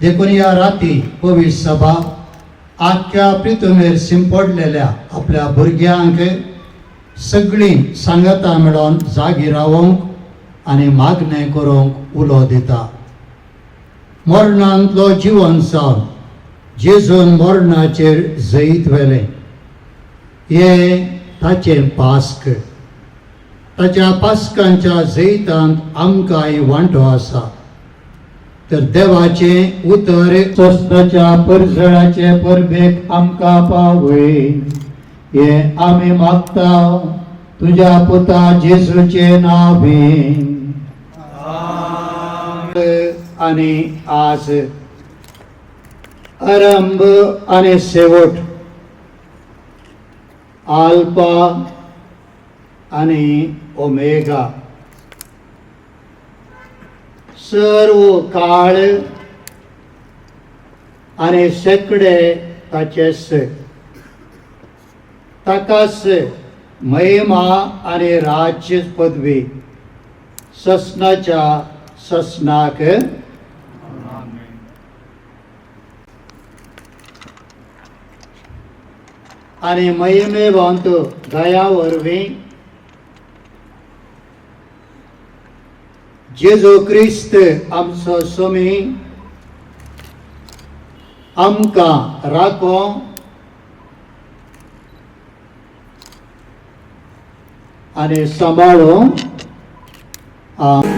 देखून या राती पवित्र सभा आख्या प्रितुमेर शिंपडलेल्या आपल्या भुरग्यांक सगळीं सांगता मेळोन जागी रावंक आनी मागणें करूंक उलो दिता. मरणांतलो जिवन सावन जेजून मरणाचेर जैत व्हेलें. हे ताचें पास्क. ताच्या पास्कांच्या जैतांत आमकांय वांटो आसा. तर देवाचें उतर स्वस्ताच्या परजळाचे परबेक आमकां पावय. हे आमी मागता तुज्या पुता जेसूचे नांवें. आनी आज आरंभ आनी शेवट. आल्पा आनी ओमेगा. सर्व काळ आणि सगळे ताचे स. ताकाच महिमा आणि राज्य पदवी ससनाच्या ससनाक. आणि महिमे बांधतो दया वरवी Jesu Christe am so somi amka rako અને સંભાળો આ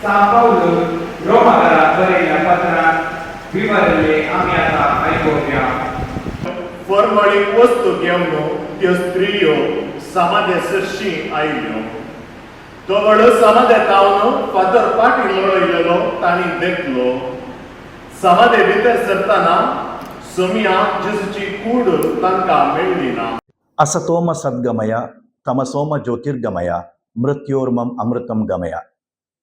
San Paolo, Roma dalla Torella Patra, Vivadele Amiata Aicoria. Formali questo diavolo, Dio strio, samade srshi ailio. ತೋಗಳು ಸಮದೆ ತಾವನು ಪದರ್ ಪಾಟ್ ಇಲ್ಲೋ ಇಲ್ಲೋ ತಾನಿ ದೇಖ್ಲೋ ಸಮದೆ ಭಿತರ್ ಸರ್ತಾನ ಸೊಮಿಯ ಜುಸುಚಿ ಕೂಡು ತನಕ ಮೆಳ್ಳಿನ ಅಸತೋಮ ಸದ್ಗಮಯ ತಮಸೋಮ ಜ್ಯೋತಿರ್ಗಮಯ ಮೃತ್ಯೋರ್ಮಂ ಅಮೃತಂ ಗಮಯ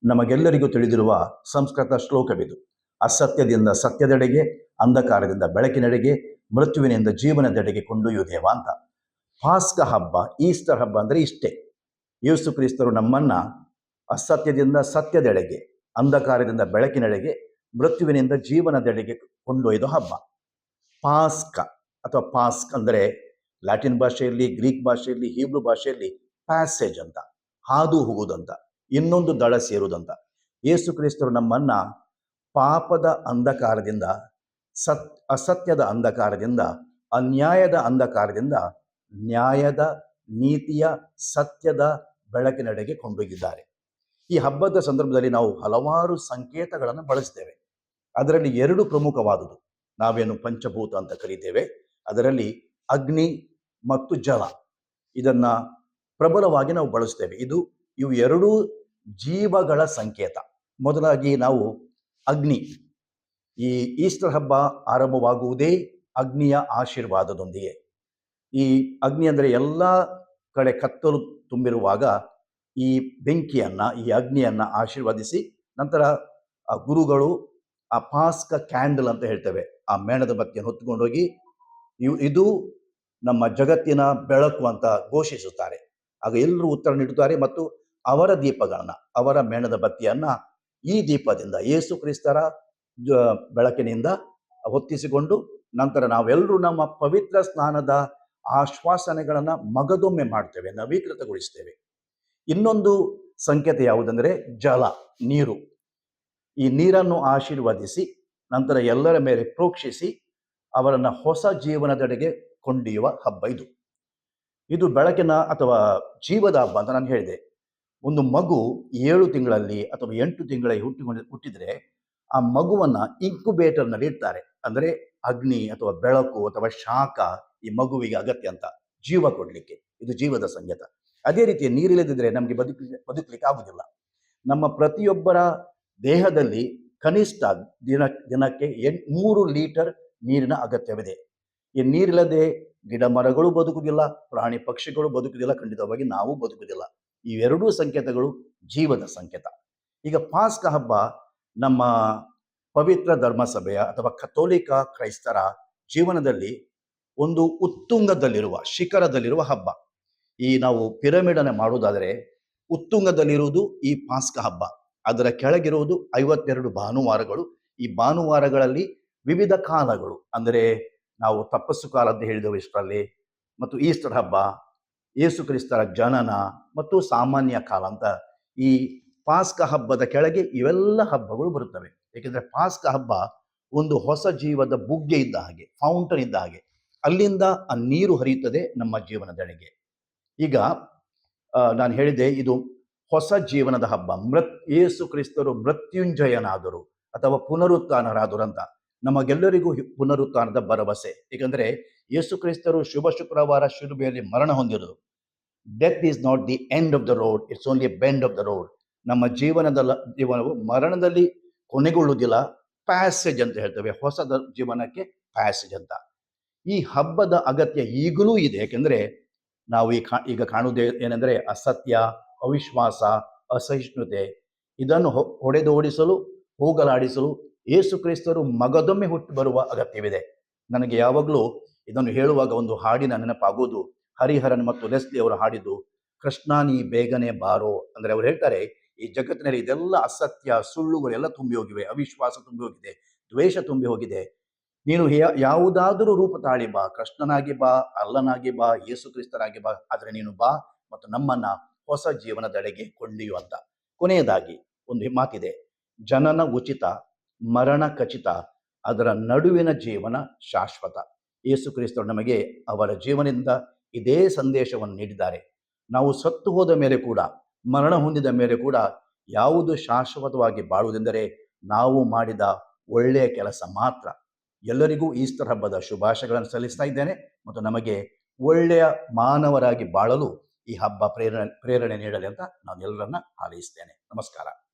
ನಮಗೆಲ್ಲರಿಗೂ ತಿಳಿದಿರುವ ಸಂಸ್ಕೃತ ಶ್ಲೋಕವಿದು. ಅಸತ್ಯದಿಂದ ಸತ್ಯದೆಡೆಗೆ, ಅಂಧಕಾರದಿಂದ ಬೆಳಕಿನೆಡೆಗೆ, ಮೃತ್ಯುವಿನಿಂದ ಜೀವನದೆಡೆಗೆ ಕೊಂಡೊಯ್ಯುವುದೇವ ಅಂತ. ಪಾಸ್ಕ ಹಬ್ಬ, ಈಸ್ಟರ್ ಹಬ್ಬ ಅಂದರೆ ಇಷ್ಟೇ. ಯೇಸು ಕ್ರಿಸ್ತರು ನಮ್ಮನ್ನ ಅಸತ್ಯದಿಂದ ಸತ್ಯದೆಡೆಗೆ, ಅಂಧಕಾರದಿಂದ ಬೆಳಕಿನೆಡೆಗೆ, ಮೃತ್ಯುವಿನಿಂದ ಜೀವನದೆಡೆಗೆ ಕೊಂಡೊಯ್ದ ಹಬ್ಬ. ಪಾಸ್ಕ ಅಥವಾ ಪಾಸ್ಕ್ ಅಂದರೆ ಲ್ಯಾಟಿನ್ ಭಾಷೆಯಲ್ಲಿ, ಗ್ರೀಕ್ ಭಾಷೆಯಲ್ಲಿ, ಹೀಬ್ರೂ ಭಾಷೆಯಲ್ಲಿ ಪ್ಯಾಸೇಜ್ ಅಂತ, ಹಾದು ಹೋಗುವುದಂತ ಇನ್ನೊಂದು ದಳ ಸೇರುವುದಂತ. ಯೇಸು ಕ್ರಿಸ್ತರು ನಮ್ಮನ್ನ ಪಾಪದ ಅಂಧಕಾರದಿಂದ, ಸತ್, ಅಸತ್ಯದ ಅಂಧಕಾರದಿಂದ, ಅನ್ಯಾಯದ ಅಂಧಕಾರದಿಂದ, ನ್ಯಾಯದ ನೀತಿಯ ಸತ್ಯದ ಬೆಳಕಿನೆಡೆಗೆ ಕೊಂಡೊಯ್ದಿದ್ದಾರೆ. ಈ ಹಬ್ಬದ ಸಂದರ್ಭದಲ್ಲಿ ನಾವು ಹಲವಾರು ಸಂಕೇತಗಳನ್ನು ಬಳಸ್ತೇವೆ. ಅದರಲ್ಲಿ ಎರಡು ಪ್ರಮುಖವಾದುದು. ನಾವೇನು ಪಂಚಭೂತ ಅಂತ ಕರೀತೇವೆ. ಅದರಲ್ಲಿ ಅಗ್ನಿ ಮತ್ತು ಜಲ. ಇದನ್ನ ಪ್ರಬಲವಾಗಿ ನಾವು ಬಳಸ್ತೇವೆ. ಇದು ಇವು ಎರಡೂ ಜೀವಗಳ ಸಂಕೇತ. ಮೊದಲಾಗಿ ನಾವು ಅಗ್ನಿ. ಈ ಈಸ್ಟರ್ ಹಬ್ಬ ಆರಂಭವಾಗುವುದೇ ಅಗ್ನಿಯ ಆಶೀರ್ವಾದದೊಂದಿಗೆ. ಈ ಅಗ್ನಿ ಅಂದರೆ ಎಲ್ಲ ಕಡೆ ಕತ್ತಲು ತುಂಬಿರುವಾಗ ಈ ಬೆಂಕಿಯನ್ನು, ಈ ಅಗ್ನಿಯನ್ನು ಆಶೀರ್ವದಿಸಿ ನಂತರ ಆ ಗುರುಗಳು ಆ ಪಾಸ್ಕ ಕ್ಯಾಂಡಲ್ ಅಂತ ಹೇಳ್ತೇವೆ. ಆ ಮೇಣದ ಬತ್ತಿಯನ್ನು ಹೊತ್ತುಕೊಂಡೋಗಿ ಇವು, ಇದು ನಮ್ಮ ಜಗತ್ತಿನ ಬೆಳಕು ಅಂತ ಘೋಷಿಸುತ್ತಾರೆ. ಆಗ ಎಲ್ಲರೂ ಉತ್ತರ ನೀಡುತ್ತಾರೆ ಮತ್ತು ಅವರ ದೀಪಗಳನ್ನ, ಅವರ ಮೇಣದ ಬತ್ತಿಯನ್ನ ಈ ದೀಪದಿಂದ ಯೇಸು ಕ್ರಿಸ್ತರ ಬೆಳಕಿನಿಂದ ಹೊತ್ತಿಸಿಕೊಂಡು ನಂತರ ನಾವೆಲ್ಲರೂ ನಮ್ಮ ಪವಿತ್ರ ಸ್ನಾನದ ಆಶ್ವಾಸನೆಗಳನ್ನ ಮಗದೊಮ್ಮೆ ಮಾಡ್ತೇವೆ, ನವೀಕೃತಗೊಳಿಸ್ತೇವೆ. ಇನ್ನೊಂದು ಸಂಕೇತ ಯಾವುದಂದ್ರೆ ಜಲ, ನೀರು. ಈ ನೀರನ್ನು ಆಶೀರ್ವದಿಸಿ, ನಂತರ ಎಲ್ಲರ ಮೇಲೆ ಪ್ರೋಕ್ಷಿಸಿ, ಅವರನ್ನ ಹೊಸ ಜೀವನದೆಡೆಗೆ ಕೊಂಡೊಯ್ಯುವ ಹಬ್ಬ ಇದು. ಇದು ಬೆಳಕಿನ ಅಥವಾ ಜೀವದ ಹಬ್ಬ ಅಂತ ನಾನು ಹೇಳಿದೆ. ಒಂದು ಮಗು ಏಳು ತಿಂಗಳಲ್ಲಿ ಅಥವಾ ಎಂಟು ತಿಂಗಳಲ್ಲಿ ಹುಟ್ಟಿಕೊಂಡು, ಹುಟ್ಟಿದ್ರೆ ಆ ಮಗುವನ್ನ ಇನ್ಕ್ಯುಬೇಟರ್ನಲ್ಲಿ ಇಡ್ತಾರೆ. ಅಂದರೆ ಅಗ್ನಿ ಅಥವಾ ಬೆಳಕು ಅಥವಾ ಶಾಖ ಈ ಮಗುವಿಗೆ ಅಗತ್ಯ ಅಂತ ಜೀವ ಕೊಡ್ಲಿಕ್ಕೆ. ಇದು ಜೀವದ ಸಂಗೀತ. ಅದೇ ರೀತಿ ನೀರಿಲ್ಲದಿದ್ರೆ ನಮಗೆ ಬದುಕ ಬದುಕಲಿಕ್ಕೆ ಆಗುದಿಲ್ಲ. ನಮ್ಮ ಪ್ರತಿಯೊಬ್ಬರ ದೇಹದಲ್ಲಿ ಕನಿಷ್ಠ ದಿನ, ದಿನಕ್ಕೆ ಎಂಟ್, ಮೂರು ಲೀಟರ್ ನೀರಿನ ಅಗತ್ಯವಿದೆ. ಈ ನೀರಿಲ್ಲದೆ ಗಿಡ ಮರಗಳು ಬದುಕುವುದಿಲ್ಲ, ಪ್ರಾಣಿ ಪಕ್ಷಿಗಳು ಬದುಕುವುದಿಲ್ಲ, ಖಂಡಿತವಾಗಿ ನಾವು ಬದುಕುವುದಿಲ್ಲ. ಇವೆರಡೂ ಸಂಕೇತಗಳು ಜೀವದ ಸಂಕೇತ. ಈಗ ಪಾಸ್ಕ ಹಬ್ಬ ನಮ್ಮ ಪವಿತ್ರ ಧರ್ಮಸಭೆಯ ಅಥವಾ ಕಥೋಲಿಕ ಕ್ರೈಸ್ತರ ಜೀವನದಲ್ಲಿ ಒಂದು ಉತ್ತುಂಗದಲ್ಲಿರುವ, ಶಿಖರದಲ್ಲಿರುವ ಹಬ್ಬ. ಈ ನಾವು ಪಿರಮಿಡ್ ಅನ್ನು ಮಾಡುವುದಾದರೆ ಉತ್ತುಂಗದಲ್ಲಿರುವುದು ಈ ಪಾಸ್ಕ ಹಬ್ಬ. ಅದರ ಕೆಳಗಿರುವುದು ಐವತ್ತೆರಡು ಭಾನುವಾರಗಳು. ಈ ಭಾನುವಾರಗಳಲ್ಲಿ ವಿವಿಧ ಕಾಲಗಳು. ಅಂದರೆ ನಾವು ತಪಸ್ಸು ಕಾಲ ಅಂತ ಹೇಳಿದೆವು ಇಷ್ಟರಲ್ಲಿ. ಮತ್ತು ಈಸ್ಟರ್ ಹಬ್ಬ ಯೇಸು ಕ್ರಿಸ್ತರ ಜನನ ಮತ್ತು ಸಾಮಾನ್ಯ ಕಾಲ ಅಂತ ಈ ಪಾಸ್ಕ ಹಬ್ಬದ ಕೆಳಗೆ ಇವೆಲ್ಲ ಹಬ್ಬಗಳು ಬರುತ್ತವೆ. ಏಕೆಂದರೆ ಪಾಸ್ಕ ಹಬ್ಬ ಒಂದು ಹೊಸ ಜೀವದ ಬುಗ್ಗೆ ಇದ್ದ ಹಾಗೆ ಫೌಂಟನ್ ಇದ್ದ ಹಾಗೆ. ಅಲ್ಲಿಂದ ಆ ನೀರು ಹರಿಯುತ್ತದೆ ನಮ್ಮ ಜೀವನದೆಡೆಗೆ ಈಗ ನಾನು ಹೇಳಿದೆ ಇದು ಹೊಸ ಜೀವನದ ಹಬ್ಬ. ಮೃತ್, ಯೇಸು ಕ್ರಿಸ್ತರು ಮೃತ್ಯುಂಜಯನಾದರು ಅಥವಾ ಪುನರುತ್ಥಾನರಾದರು ಅಂತ. ನಮಗೆಲ್ಲರಿಗೂ ಪುನರುತ್ಥಾನದ ಭರವಸೆ. ಏಕೆಂದರೆ ಯೇಸು ಕ್ರಿಸ್ತರು ಶುಭ ಶುಕ್ರವಾರ ಶಿಲುಬೆಯಲ್ಲಿ ಮರಣ ಹೊಂದಿರುವುದು. Death is not the end of the road it's only bend of the road ನಮ್ಮ ಜೀವನದ ಜೀವನವು ಮರಣದಲ್ಲಿ ಕೊನೆಗೊಳ್ಳುವುದಿಲ್ಲ ಪ್ಯಾಸೇಜ್ ಅಂತ ಹೇಳ್ತೇವೆ, ಹೊಸದ ಜೀವನಕ್ಕೆ ಪ್ಯಾಸೇಜ್ ಅಂತ. ಈ ಹಬ್ಬದ ಅಗತ್ಯ ಈಗಲೂ ಇದೆ ಯಾಕೆಂದ್ರೆ ನಾವು ಈ ಕಾ, ಈಗ ಕಾಣುವುದೇ ಏನೆಂದರೆ ಅಸತ್ಯ, ಅವಿಶ್ವಾಸ, ಅಸಹಿಷ್ಣುತೆ, ಇದನ್ನು ಹೊಡೆದೋಡಿಸಲು, ಹೋಗಲಾಡಿಸಲು ಯೇಸು ಕ್ರೈಸ್ತರು ಮಗದೊಮ್ಮೆ ಹುಟ್ಟು ಬರುವ ಅಗತ್ಯವಿದೆ. ನನಗೆ ಯಾವಾಗಲೂ ಇದನ್ನು ಹೇಳುವಾಗ ಒಂದು ಹಾಡಿನ ನೆನಪಾಗುವುದು ಹರಿಹರನ್ ಮತ್ತು ಲೆಸ್ಲಿ ಅವರು ಹಾಡಿದ್ದು, ಕೃಷ್ಣ ನೀ ಬೇಗನೆ ಬಾರೋ ಅಂದ್ರೆ ಅವ್ರು ಹೇಳ್ತಾರೆ, ಈ ಜಗತ್ತಿನಲ್ಲಿ ಇದೆಲ್ಲ ಅಸತ್ಯ ಸುಳ್ಳುಗಳೆಲ್ಲ ತುಂಬಿ ಹೋಗಿವೆ, ಅವಿಶ್ವಾಸ ತುಂಬಿ ಹೋಗಿದೆ, ದ್ವೇಷ ತುಂಬಿ ಹೋಗಿದೆ. ನೀನು ಯಾವುದಾದರೂ ರೂಪ ತಾಳಿ ಬಾ, ಕೃಷ್ಣನಾಗಿ ಬಾ, ಅಲ್ಲನಾಗಿ ಬಾ, ಯೇಸು ಕ್ರಿಸ್ತನಾಗಿ ಬಾ, ಆದರೆ ನೀನು ಬಾ ಮತ್ತು ನಮ್ಮನ್ನ ಹೊಸ ಜೀವನದೆಡೆಗೆ ಕೊಂಡೊಯ್ಯು ಅಂತ. ಕೊನೆಯದಾಗಿ ಒಂದು ಮಾತಿದೆ, ಜನನ ಉಚಿತ, ಮರಣ ಖಚಿತ, ಅದರ ನಡುವಿನ ಜೀವನ ಶಾಶ್ವತ. ಯೇಸು ಕ್ರಿಸ್ತರು ನಮಗೆ ಅವರ ಜೀವನದಿಂದ ಇದೇ ಸಂದೇಶವನ್ನು ನೀಡಿದ್ದಾರೆ. ನಾವು ಸತ್ತು ಹೋದ ಮೇಲೆ ಕೂಡ, ಮರಣ ಹೊಂದಿದ ಮೇಲೆ ಕೂಡ ಯಾವುದು ಶಾಶ್ವತವಾಗಿ ಬಾಳುವುದೆಂದರೆ ನಾವು ಮಾಡಿದ ಒಳ್ಳೆಯ ಕೆಲಸ ಮಾತ್ರ. ಎಲ್ಲರಿಗೂ ಈಸ್ಟರ್ ಹಬ್ಬದ ಶುಭಾಶಯಗಳನ್ನು ಸಲ್ಲಿಸ್ತಾ ಇದ್ದೇನೆ ಮತ್ತು ನಮಗೆ ಒಳ್ಳೆಯ ಮಾನವರಾಗಿ ಬಾಳಲು ಈ ಹಬ್ಬ ಪ್ರೇರಣೆ ಪ್ರೇರಣೆ ನೀಡಲಿ ಅಂತ ನಾನು ಎಲ್ಲರನ್ನ ಹಾರೈಸ್ತೇನೆ. ನಮಸ್ಕಾರ.